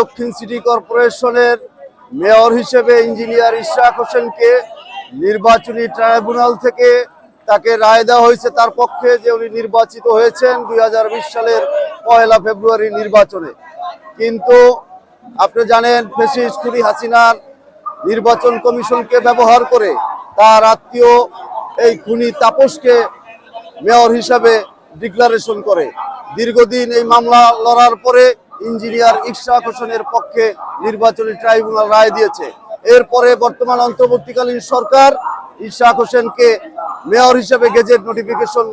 দক্ষিণ সিটি কর্পোরেশনের মেয়র হিসেবে ইঞ্জিনিয়ার ইশরাক হোসেনকে নির্বাচনী ট্রাইব্যুনাল থেকে তাকে রায় দেওয়া হয়েছে তার পক্ষে যে উনি নির্বাচিত হয়েছেন দুই হাজার বিশ সালের পয়লা ফেব্রুয়ারি নির্বাচনে। কিন্তু আপনি জানেন ফেসিস কুরি হাসিনার নির্বাচন কমিশনকে ব্যবহার করে তার আত্মীয় এই খুনি তাপসকে মেয়র হিসাবে ডিক্লারেশন করে। দীর্ঘদিন এই মামলা লড়ার পরে ইঞ্জিনিয়ার ইশরাক হোসেনের পক্ষে নির্বাচনী ট্রাইব্যুনাল রায় দিয়েছে। এরপরে বর্তমান অন্তর্বর্তীকালীন সরকার ইশরাক হোসেনকে মেয়র হিসেবে গেজেট নোটিফিকেশন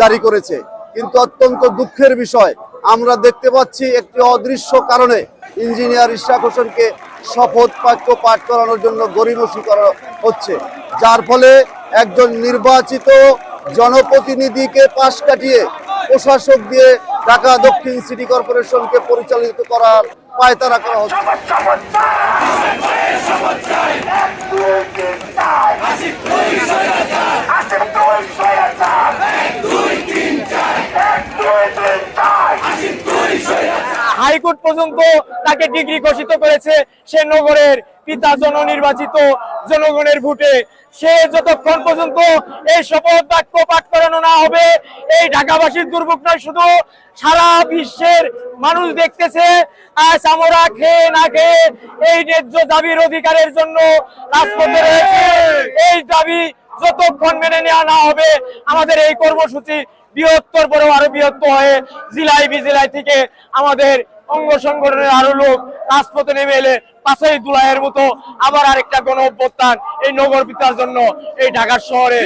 জারি করেছে। কিন্তু অত্যন্ত দুঃখের বিষয়, আমরা দেখতে পাচ্ছি একটি অদৃশ্য কারণে ইঞ্জিনিয়ার ইশরাক হোসেনকে শপথ বাক্য পাঠ করানোর জন্য গরিমসি করা হচ্ছে। যার ফলে একজন নির্বাচিত জনপ্রতিনিধিকে পাশ কাটিয়ে প্রশাসক দিয়ে ঢাকা দক্ষিণ সিটি কর্পোরেশনকে পরিচালিত করার পায়তারা করা হচ্ছে। হাইকোর্ট পর্যন্ত তাকে ডিগ্রি ঘোষিত করেছে সে নগরের পিতা জননির্বাচিত জনগণের ভোটে। সে যতক্ষণ পর্যন্ত এই শপথ বাক্য পাঠ করানো না হবে, এই ঢাকাবাসীর দুর্ভোগ নয়, শুধু সারা বিশ্বের মানুষ দেখতেছে, আজ খেয়ে না খেয়ে এই ন্যায্য দাবির অধিকারের জন্য রাজপথে রয়েছে। এই দাবি যতক্ষণ মেনে নেওয়া না হবে, আমাদের এই কর্মসূচি বৃহত্তর পরেও আরও বৃহত্তর হয়ে জেলায় বিজেলায় থেকে আমাদের অঙ্গ সংগঠনের আরও লোক রাজপথে নেমে এলে পাশেই দুলাইয়ের মতো আবার আরেকটা গণ অভ্যুত্থান এই নগর পিতার জন্য এই ঢাকার শহরে।